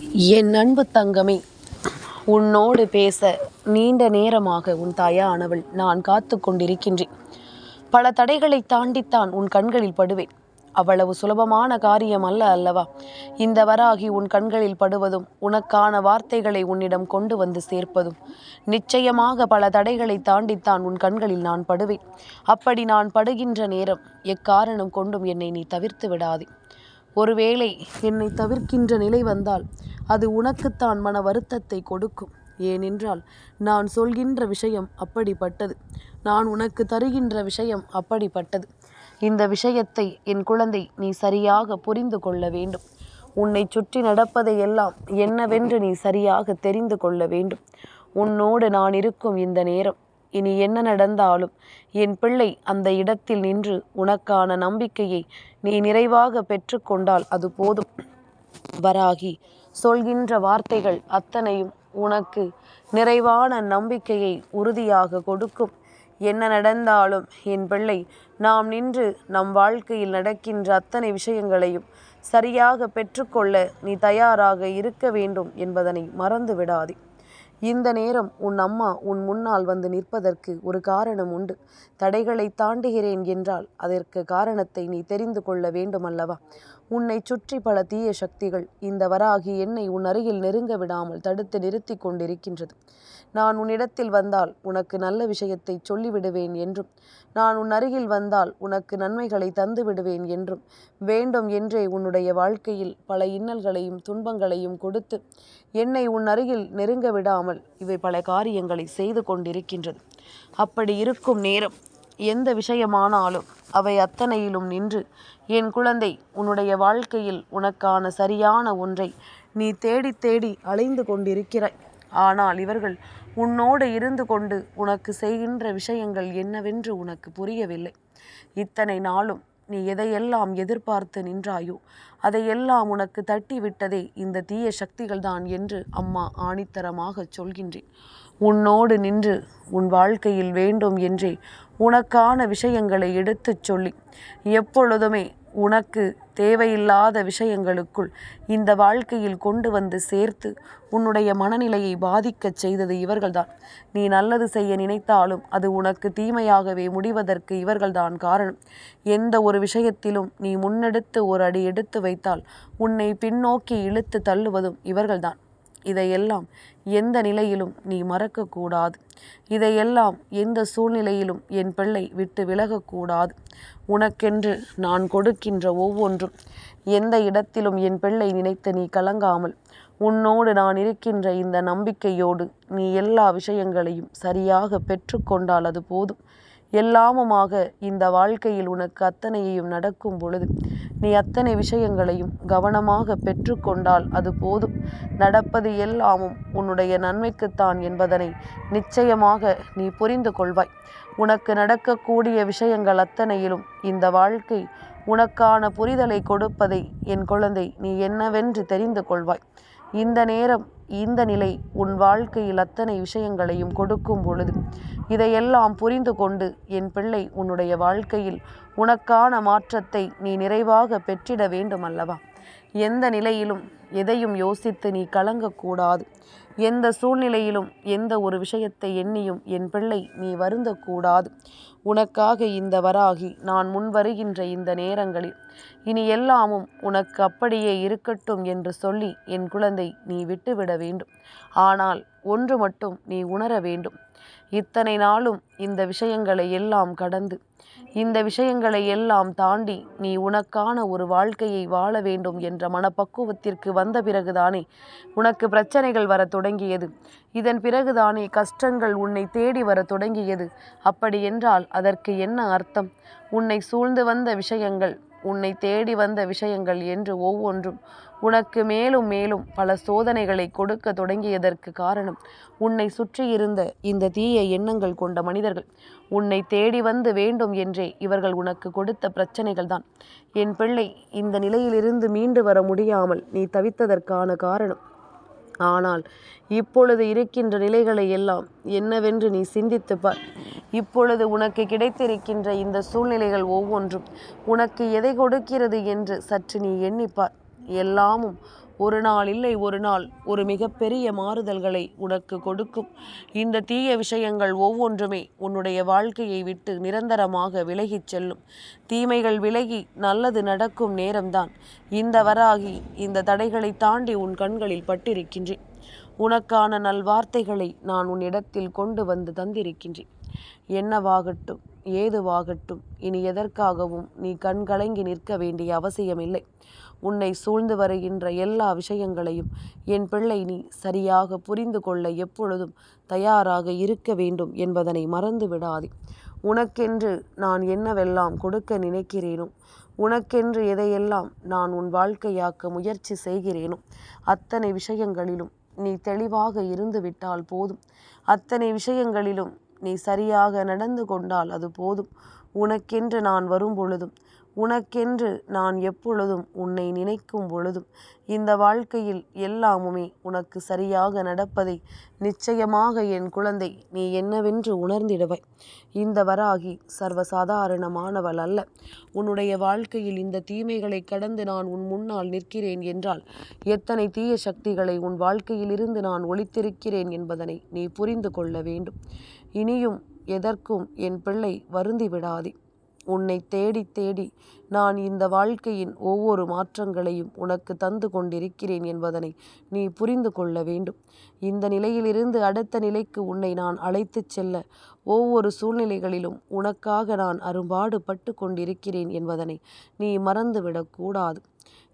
என் அன்பு தங்கமே உன்னோடு பேச நீண்ட நேரமாக உன் தாயானவள் நான் காத்து கொண்டிருக்கின்றேன். பல தடைகளை தாண்டித்தான் உன் கண்களில் படுவேன். அவ்வளவு சுலபமான காரியம் அல்ல அல்லவா? இந்த வராகி உன் கண்களில் படுவதும் உனக்கான வார்த்தைகளை உன்னிடம் கொண்டு வந்து சேர்ப்பதும். நிச்சயமாக பல தடைகளை தாண்டித்தான் உன் கண்களில் நான் படுவேன். அப்படி நான் படுகின்ற நேரம் எக்காரணம் கொண்டும் என்னை நீ தவிர்த்து விடாதே. ஒருவேளை என்னை தவிர்க்கின்ற நிலை வந்தால் அது உனக்குத்தான் மன வருத்தத்தை கொடுக்கும். ஏனென்றால் நான் சொல்கின்ற விஷயம் அப்படிப்பட்டது. நான் உனக்கு தருகின்ற விஷயம் அப்படிப்பட்டது. இந்த விஷயத்தை என் குழந்தை நீ சரியாக புரிந்து கொள்ள வேண்டும். உன்னை சுற்றி நடப்பதை எல்லாம் என்னவென்று நீ சரியாக தெரிந்து கொள்ள வேண்டும். உன்னோடு நான் இருக்கும் இந்த நேரம் இனி என்ன நடந்தாலும் என் பிள்ளை அந்த இடத்தில் நின்று உனக்கான நம்பிக்கையை நீ நிறைவாக பெற்றுக்கொண்டால் அது போதும். வராகி சொல்கின்ற வார்த்தைகள் அத்தனையும் உனக்கு நிறைவான நம்பிக்கையை உறுதியாக கொடுக்கும். என்ன நடந்தாலும் என் பிள்ளை நாம் நின்று நம் வாழ்க்கையில் நடக்கின்ற அத்தனை விஷயங்களையும் சரியாக பெற்றுக்கொள்ள நீ தயாராக இருக்க வேண்டும் என்பதனை மறந்து விடாதே இந்த நேரம் உன் அம்மா உன் முன்னால் வந்து நிற்பதற்கு ஒரு காரணம் உண்டு. தடைகளை தாண்டுகிறேன் என்றால் அதற்கு காரணத்தை நீ தெரிந்து கொள்ள வேண்டுமல்லவா? உன்னை சுற்றி பல தீய சக்திகள் இந்த வராகி என்னை உன் அருகில் நெருங்க விடாமல் தடுத்து நிறுத்தி கொண்டிருக்கின்றது. நான் உன்னிடத்தில் வந்தால் உனக்கு நல்ல விஷயத்தை சொல்லிவிடுவேன் என்றும். நான் உன் அருகில் வந்தால் உனக்கு நன்மைகளை தந்து விடுவேன் என்றும். வேண்டும் என்றே உன்னுடைய வாழ்க்கையில் பல இன்னல்களையும் துன்பங்களையும் கொடுத்து என்னை உன் அருகில் நெருங்க விடாமல் இவை பல காரியங்களை செய்து கொண்டிருக்கின்றது அப்படி இருக்கும் நேரம் எந்த விஷயமானாலும் அவை அத்தனையிலும் நின்று என் குழந்தை உன்னுடைய வாழ்க்கையில் உனக்கான சரியான ஒன்றை நீ தேடி தேடி அலைந்து கொண்டிருக்கிறாய். ஆனால் இவர்கள் உன்னோடு இருந்து கொண்டு உனக்கு செய்கின்ற விஷயங்கள் என்னவென்று உனக்கு புரியவில்லை. இத்தனை நாளும் நீ எதையெல்லாம் எதிர்பார்த்து நின்றாயோ அதையெல்லாம் உனக்கு தட்டி விட்டதே இந்த தீய சக்திகள்தான் என்று அம்மா ஆணித்தரமாக சொல்கின்றேன். உன்னோடு நின்று உன் வாழ்க்கையில் வேண்டும் என்றே உனக்கான விஷயங்களை எடுத்துச் சொல்லி எப்பொழுதுமே உனக்கு தேவையில்லாத விஷயங்களுக்குள் இந்த வாழ்க்கையில் கொண்டு வந்து சேர்த்து உன்னுடைய மனநிலையை பாதிக்கச் செய்தது இவர்கள்தான். நீ நல்லது செய்ய நினைத்தாலும் அது உனக்கு தீமையாகவே முடிவதற்கு இவர்கள்தான் காரணம். எந்த ஒரு விஷயத்திலும் நீ முன்னெடுத்து ஒரு அடி எடுத்து வைத்தால் உன்னை பின்னோக்கி இழுத்து தள்ளுவதும் இவர்கள்தான். இதையெல்லாம் எந்த நிலையிலும் நீ மறக்கக்கூடாது. இதையெல்லாம் எந்த சூழ்நிலையிலும் என் பிள்ளை விட்டு விலகக்கூடாது. உனக்கென்று நான் கொடுக்கின்ற ஒவ்வொன்றும் எந்த இடத்திலும் என் பிள்ளை நினைத்து நீ கலங்காமல் உன்னோடு நான் இருக்கின்ற இந்த நம்பிக்கையோடு நீ எல்லா விஷயங்களையும் சரியாக பெற்றுக்கொண்டால் அது போதும். எல்லாமுமாக இந்த வாழ்க்கையில் உனக்கு அத்தனையையும் நடக்கும் பொழுது நீ அத்தனை விஷயங்களையும் கவனமாக பெற்றுக்கொண்டால் அது போதும். நடப்பது எல்லாமும் உன்னுடைய நன்மைக்குத்தான் என்பதனை நிச்சயமாக நீ புரிந்து கொள்வாய். உனக்கு நடக்கக்கூடிய விஷயங்கள் அத்தனையிலும் இந்த வாழ்க்கை உனக்கான புரிதலை கொடுப்பதை என் குழந்தை நீ என்னவென்று தெரிந்து கொள்வாய். இந்த நேரம் இந்த நிலை உன் வாழ்க்கையில் அத்தனை விஷயங்களையும் கொடுக்கும் பொழுது இதையெல்லாம் புரிந்து கொண்டு என் பிள்ளை உன்னுடைய வாழ்க்கையில் உனக்கான மாற்றத்தை நீ நிறைவாக பெற்றிட வேண்டும் அல்லவா எந்த நிலையிலும் எதையும் யோசித்து நீ கலங்கக்கூடாது. எந்த சூழ்நிலையிலும் எந்த ஒரு விஷயத்தை எண்ணியும் என் பிள்ளை நீ வருந்தக்கூடாது. உனக்காக இந்த வராகி நான் முன் வருகின்ற இந்த நேரங்களில் இனி எல்லாமும் உனக்கு அப்படியே இருக்கட்டும் என்று சொல்லி என் குழந்தை நீ விட்டுவிட வேண்டும். ஆனால் ஒன்று மட்டும் நீ உணர வேண்டும். இத்தனை நாளும் இந்த விஷயங்களை எல்லாம் கடந்து. இந்த விஷயங்களை எல்லாம் தாண்டி நீ உனக்கான ஒரு வாழ்க்கையை வாழ வேண்டும் என்ற மனப்பக்குவத்திற்கு வந்த பிறகுதானே உனக்கு பிரச்சனைகள் வர தொடங்கியது. இதன் பிறகுதானே கஷ்டங்கள் உன்னை தேடி வர தொடங்கியது. அப்படி என்றால் அதற்கு என்ன அர்த்தம்? உன்னை சூழ்ந்து வந்த விஷயங்கள் உன்னை தேடி வந்த விஷயங்கள் என்று ஒவ்வொன்றும் உனக்கு மேலும் மேலும் பல சோதனைகளை கொடுக்க தொடங்கியதற்கு காரணம் உன்னை சுற்றியிருந்த இந்த தீய எண்ணங்கள் கொண்ட மனிதர்கள். உன்னை தேடி வந்து வேண்டும் என்றே இவர்கள் உனக்கு கொடுத்த பிரச்சனைகள் தான் என் பிள்ளை இந்த நிலையிலிருந்து மீண்டு வர முடியாமல் நீ தவித்ததற்கான காரணம் ஆனால் இப்பொழுது இருக்கின்ற நிலைகளை எல்லாம் என்னவென்று நீ சிந்தித்து பார். இப்பொழுது உனக்கு கிடைத்திருக்கின்ற இந்த சூழ்நிலைகள் ஒவ்வொன்றும் உனக்கு எதை கொடுக்கிறது என்று சற்று நீ எண்ணிப்பார் எல்லாமும் ஒரு நாள் இல்லை ஒரு நாள் ஒரு மிகப்பெரிய மாறுதல்களை உனக்கு கொடுக்கும். இந்த தீய விஷயங்கள் ஒவ்வொன்றுமே உன்னுடைய வாழ்க்கையை விட்டு நிரந்தரமாக விலகிச் செல்லும். தீமைகள் விலகி நல்லது நடக்கும் நேரம்தான். இந்த வராகி இந்த தடைகளை தாண்டி உன் கண்களில் பட்டிருக்கின்றேன். உனக்கான நல்வார்த்தைகளை நான் உன்னிடத்தில் கொண்டு வந்து தந்திருக்கின்றேன். என்னவாகட்டும். ஏதுவாகட்டும். இனி எதற்காகவும் நீ கண்கலங்கி நிற்க வேண்டிய அவசியமில்லை. உன்னை சூழ்ந்து வருகின்ற எல்லா விஷயங்களையும் என் பிள்ளை நீ சரியாக புரிந்து கொள்ள எப்பொழுதும் தயாராக இருக்க வேண்டும் என்பதனை மறந்து விடாதே. உனக்கென்று நான் என்னவெல்லாம் கொடுக்க நினைக்கிறேனோ உனக்கென்று எதையெல்லாம் நான் உன் வாழ்க்கையாக்க முயற்சி செய்கிறேனோ அத்தனை விஷயங்களிலும் நீ தெளிவாக இருந்துவிட்டால் போதும். அத்தனை விஷயங்களிலும் நீ சரியாக நடந்து கொண்டால் அது போதும். உனக்கென்று நான் வரும் பொழுதும் உனக்கென்று நான் எப்பொழுதும் உன்னை நினைக்கும் பொழுதும் இந்த வாழ்க்கையில் எல்லாமுமே உனக்கு சரியாக நடப்பதை நிச்சயமாக என் குழந்தை நீ என்னவென்று உணர்ந்திடுவாய். இந்த வராகி சர்வசாதாரணமானவள் அல்ல. உன்னுடைய வாழ்க்கையில் இந்த தீமைகளை கடந்து நான் உன் முன்னால் நிற்கிறேன் என்றால் எத்தனை தீய சக்திகளை உன் வாழ்க்கையில் இருந்து நான் ஒழித்திருக்கிறேன் என்பதனை நீ புரிந்து கொள்ள வேண்டும். இனியும் எதற்கும் என் பிள்ளை வருந்தி விடாதே. உன்னை தேடி தேடி நான் இந்த வாழ்க்கையின் ஒவ்வொரு மாற்றங்களையும் உனக்கு தந்து கொண்டிருக்கிறேன் என்பதனை நீ புரிந்து கொள்ள வேண்டும். இந்த நிலையிலிருந்து அடுத்த நிலைக்கு உன்னை நான் அழைத்துச் செல்ல ஒவ்வொரு சூழ்நிலைகளிலும் உனக்காக நான் அரும்பாடு பட்டு கொண்டிருக்கிறேன் என்பதனை நீ மறந்துவிடக்கூடாது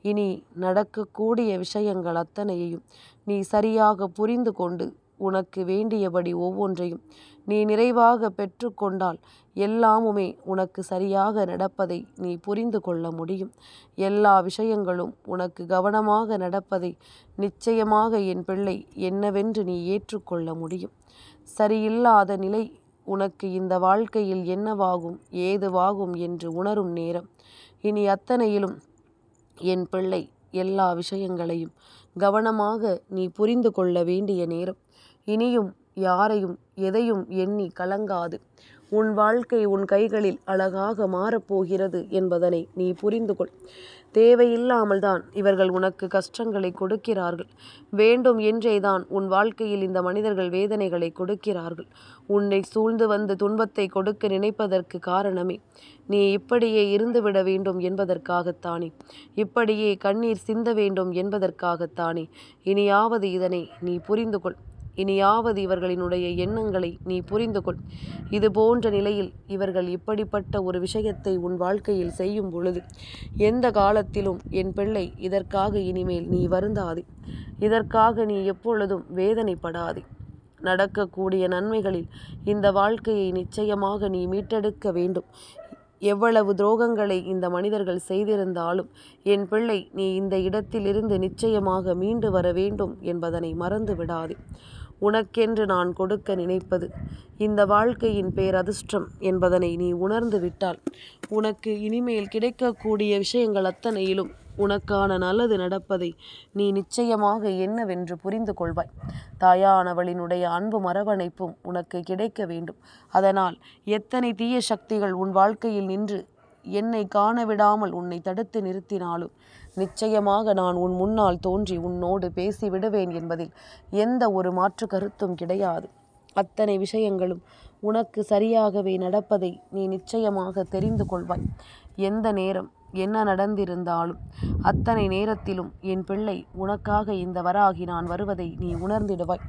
இனி நடக்கக்கூடிய விஷயங்கள் அத்தனையையும் நீ சரியாக புரிந்து கொண்டு உனக்கு வேண்டியபடி ஒவ்வொன்றையும் நீ நிறைவாக பெற்றுக்கொண்டால் எல்லாமுமே உனக்கு சரியாக நடப்பதை நீ புரிந்து கொள்ள முடியும். எல்லா விஷயங்களும் உனக்கு கவனமாக நடப்பதை நிச்சயமாக என் பிள்ளை என்னவென்று நீ ஏற்றுக்கொள்ள முடியும். சரியில்லாத நிலை உனக்கு இந்த வாழ்க்கையில் என்னவாகும் ஏதுவாகும் என்று உணரும் நேரம். இனி அத்தனையிலும் என் பிள்ளை எல்லா விஷயங்களையும் கவனமாக நீ புரிந்து கொள்ள வேண்டிய நேரம். இனியும் யாரையும் எதையும் எண்ணி கலங்காது. உன் வாழ்க்கை உன் கைகளில் அழகாக மாறப்போகிறது என்பதனை நீ புரிந்து கொள் தேவையில்லாமல் தான் இவர்கள் உனக்கு கஷ்டங்களை கொடுக்கிறார்கள். வேண்டும் என்றேதான் உன் வாழ்க்கையில் இந்த மனிதர்கள் வேதனைகளை கொடுக்கிறார்கள். உன்னை சூழ்ந்து வந்து துன்பத்தை கொடுக்க நினைப்பதற்கு காரணமே. நீ இப்படியே இருந்துவிட வேண்டும் என்பதற்காகத்தானே. இப்படியே கண்ணீர் சிந்த வேண்டும் என்பதற்காகத்தானே. இனியாவது இதனை நீ புரிந்து கொள் இனியாவது இவர்களினுடைய எண்ணங்களை நீ புரிந்து கொள் இது போன்ற நிலையில் இவர்கள் இப்படிப்பட்ட ஒரு விஷயத்தை உன் வாழ்க்கையில் செய்யும் பொழுது எந்த காலத்திலும் என் பிள்ளை இதற்காக இனிமேல் நீ வருந்தாதே. இதற்காக நீ எப்பொழுதும் வேதனைப்படாதே. நடக்கக்கூடிய நன்மைகளில் இந்த வாழ்க்கையை நிச்சயமாக நீ மீட்டெடுக்க வேண்டும். எவ்வளவு துரோகங்களை இந்த மனிதர்கள் செய்திருந்தாலும் என் பிள்ளை நீ இந்த இடத்திலிருந்து நிச்சயமாக மீண்டு வர வேண்டும் என்பதனை மறந்து விடாதே உனக்கென்று நான் கொடுக்க நினைப்பது. இந்த வாழ்க்கையின் பேரதிர்ஷ்டம் என்பதனை நீ உணர்ந்து விட்டால் உனக்கு இனிமேல் கிடைக்கக்கூடிய விஷயங்கள் அத்தனையிலும் உனக்கான நல்லது நடப்பதை நீ நிச்சயமாக என்னவென்று புரிந்து கொள்வாய். தாயானவளினுடைய அன்பு மரவணைப்பும் உனக்கு கிடைக்க வேண்டும். அதனால் எத்தனை தீய சக்திகள் உன் வாழ்க்கையில் நின்று என்னை காண விடாமல் உன்னை தடுத்து நிறுத்தினாலும் நிச்சயமாக நான் உன் முன்னால் தோன்றி உன்னோடு பேசி விடுவேன் என்பதில் எந்த ஒரு மாற்று கருத்தும் கிடையாது. அத்தனை விஷயங்களும் உனக்கு சரியாகவே நடப்பதை நீ நிச்சயமாக தெரிந்து கொள்வாய். எந்த நேரம் என்ன நடந்திருந்தாலும்? அத்தனை நேரத்திலும் என் பிள்ளை உனக்காக இந்த வராகி நான் வருவதை நீ உணர்ந்திடுவாய்.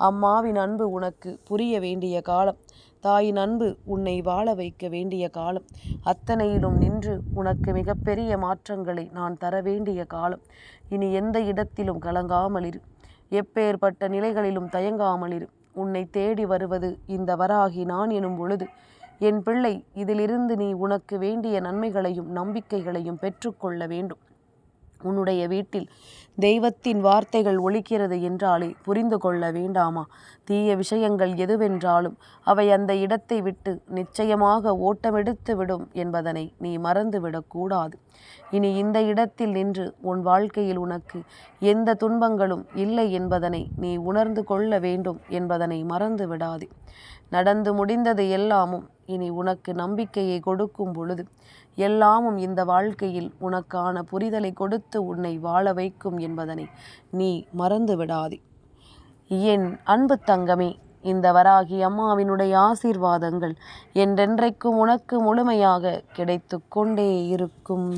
அம்மாவின் அன்பு உனக்கு புரிய வேண்டிய காலம். தாயின் அன்பு உன்னை வாழ வைக்க வேண்டிய காலம். அத்தனையிலும் நின்று உனக்கு மிகப்பெரிய மாற்றங்களை நான் தர வேண்டிய காலம். இனி எந்த இடத்திலும் கலங்காமலிரு எப்பேற்பட்ட நிலைகளிலும் தயங்காமலிரு உன்னை தேடி வருவது இந்த வராகி நான் எனும் பொழுது என் பிள்ளை இதிலிருந்து நீ உனக்கு வேண்டிய நன்மைகளையும் நம்பிக்கைகளையும் பெற்றுக்கொள்ள வேண்டும். உன்னுடைய வீட்டில் தெய்வத்தின் வார்த்தைகள் ஒழிக்கிறது என்றாலே புரிந்து கொள்ள வேண்டாமா? தீய விஷயங்கள் எதுவென்றாலும் அவை அந்த இடத்தை விட்டு நிச்சயமாக ஓட்டமெடுத்து விடும் என்பதனை நீ மறந்துவிடக்கூடாது இனி இந்த இடத்தில் நின்று உன் வாழ்க்கையில் உனக்கு எந்த துன்பங்களும் இல்லை என்பதனை நீ உணர்ந்து கொள்ள வேண்டும் என்பதனை மறந்து விடாதே நடந்து முடிந்தது எல்லாமும். இனி உனக்கு நம்பிக்கையை கொடுக்கும் பொழுது எல்லாமும் இந்த வாழ்க்கையில் உனக்கான புரிதலை கொடுத்து உன்னை வாழ வைக்கும் என்பதனை நீ மறந்து விடாதே என் அன்பு தங்கமே இந்த வராகி அம்மாவினுடைய ஆசீர்வாதங்கள் என்றென்றைக்கும் உனக்கு முழுமையாக கிடைத்து கொண்டே இருக்கும்.